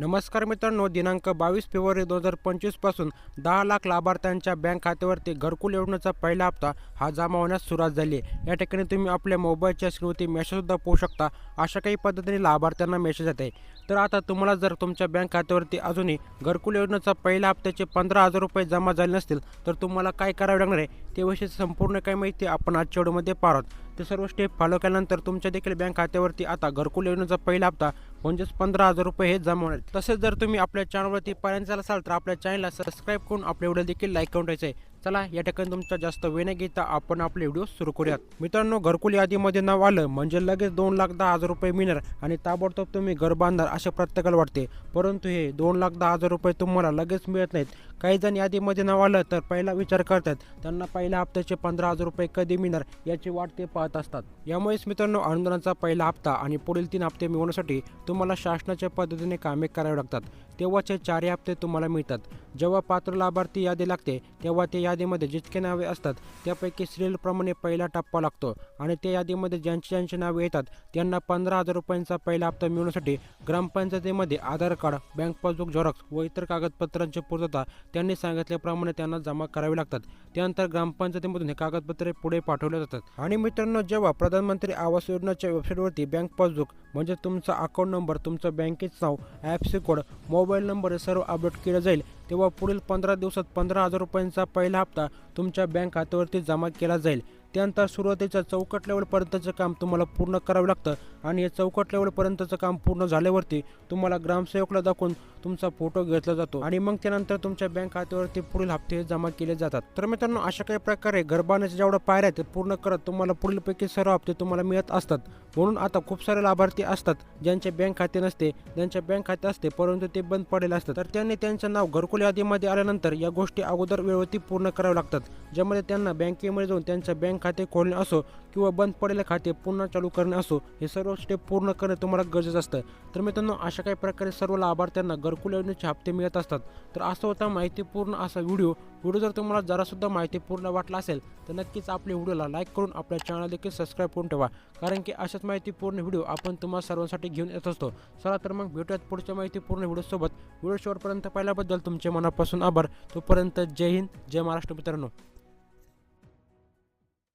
नमस्कार मित्रांनो दिनांक बावीस फेब्रुवारी दोन हजार पंचवीसपासून दहा लाख लाभार्थ्यांच्या बँक खात्यावरती घरकुल योजनेचा पहिला हप्ता हा जमा होण्यास सुरुवात झाली आहे. या ठिकाणी तुम्ही आपल्या मोबाईलच्या स्क्रीनवरती मेसेजसुद्धा पोहू शकता. अशा काही पद्धतीने लाभार्थ्यांना मेसेज येते तर आता तुम्हाला जर तुमच्या बँक खात्यावरती अजूनही घरकुल योजनेचा पहिल्या हप्त्याचे पंधरा हजार रुपये जमा झाले नसतील तर तुम्हाला काय करावे लागणार आहे त्याविषयी संपूर्ण काही माहिती आपण आजच्या व्हिडिओमध्ये पाहत ते सर्व स्टेप फॉलो केल्यानंतर तुमच्या देखील बँक खात्यावरती आता घरकुल योजनेचा पहिला हप्ता म्हणजेच पंधरा हजार रुपये हे जमा होणार. तसेच जर तुम्ही आपल्या चॅनलवरती पर्यंत असाल तर आपल्या चॅनलला सबस्क्राईब करून आपल्या व्हिडिओ देखील लाईक करून ठेवायचं. आहे चला या ठिकाणी तुमचा जास्त वेळ न घेता आपण आपले व्हिडिओ सुरू करूयात. मित्रांनो घरकुल यादीमध्ये नाव आलं म्हणजे लगेच दोन लाख दहा हजार रुपये मिळणार आणि ताबडतोब तुम्ही घर बांधणार असे प्रत्येकाला वाटते. परंतु हे दोन लाख दहा हजार रुपये तुम्हाला लगेच मिळत नाहीत. काही जण यादीमध्ये नाव आलं तर पहिला विचार करतात त्यांना पहिल्या हप्त्याचे पंधरा हजार रुपये कधी मिळणार याची वाट ते पाहत असतात. यामुळेच मित्रांनो अनुदानाचा पहिला हप्ता आणि पुढील तीन हप्ते मिळवण्यासाठी तुम्हाला शासनाच्या पद्धतीने कामे करावी लागतात. तेव्हाचे चारही हप्ते तुम्हाला मिळतात. जेव्हा पात्र लाभार्थी यादी लागते तेव्हा त्या यादीमध्ये जितके नावे असतात त्यापैकी सिरियलप्रमाणे पहिला टप्पा लागतो. आणि त्या यादीमध्ये ज्यांची ज्यांची नावे येतात त्यांना पंधरा हजार रुपयांचा पहिला हप्ता मिळवण्यासाठी ग्रामपंचायतीमध्ये Aadhaar card bank passbook xerox व इतर कागदपत्रांची पूर्तता त्यांनी सांगितल्याप्रमाणे त्यांना जमा करावी लागतात. त्यानंतर ग्रामपंचायतीमधून हे कागदपत्रे पुढे पाठवले जातात. आणि मित्रांनो जेव्हा प्रधानमंत्री आवास योजनाच्या वेबसाईटवरती बँक पासबुक म्हणजे तुमचा अकाउंट नंबर तुमचं बँकेचं नाव IFSC code mobile mobile number हे सर्व अपडेट केलं जाईल. तेव्हा पुढील पंधरा दिवसात पंधरा हजार रुपयांचा पहिला हप्ता तुमच्या बँक खात्यावरती जमा केला जाईल. त्यानंतर सुरुवातीच्या चौकट लेवलपर्यंतचं काम तुम्हाला पूर्ण करावं लागतं आणि हे चौकट लेवलपर्यंतचं काम पूर्ण झाल्यावरती तुम्हाला ग्रामसेवकला दाखवून तुमचा फोटो घेतला जातो आणि मग त्यानंतर तुमच्या बँक खात्यावरती पुढील हप्ते जमा केले जातात. तर मित्रांनो अशा काही प्रकारे घर बांधण्याच्या जेवढ्या पायऱ्या आहेत ते पूर्ण करत तुम्हाला पुढीलपैकी सर्व हप्ते तुम्हाला मिळत असतात. म्हणून आता खूप सारे लाभार्थी असतात ज्यांचे बँक खाते नसते ज्यांचे बँक खाते असते परंतु ते बंद पडेल असतात. तर त्यांनी त्यांचं नाव घरकुल यादीमध्ये आल्यानंतर या गोष्टी अगोदर वेळोवरती पूर्ण कराव्या लागतात ज्यामध्ये त्यांना बँकेमध्ये जाऊन त्यांचं बँक खाते खोलणे असो किंवा बंद पडलेले खाते पुन्हा चालू करणे असो हे सर्व स्टेप पूर्ण करणे तुम्हाला गरजेचं असतं. तर मित्रांनो अशा काही प्रकारे सर्व लाभार्थ्यांना घरकुल योजनेचे हप्ते मिळत असतात. तर असं होता माहितीपूर्ण असा व्हिडिओ. व्हिडिओ जर तुम्हाला जरासुद्धा माहितीपूर्ण वाटला असेल तर नक्कीच आपल्या व्हिडिओला लाईक करून आपल्या चॅनल देखील सबस्क्राईब करून ठेवा. कारण की अशाच माहितीपूर्ण व्हिडिओ आपण तुम्हाला सर्वांसाठी घेऊन येत असतो. चला तर मग भेटूयात पुढच्या माहितीपूर्ण व्हिडिओसोबत व्हिडिओ शेवटपर्यंत पाहिल्याबद्दल तुमचे मनापासून आभार. तोपर्यंत जय हिंद जय महाराष्ट्र मित्रांनो.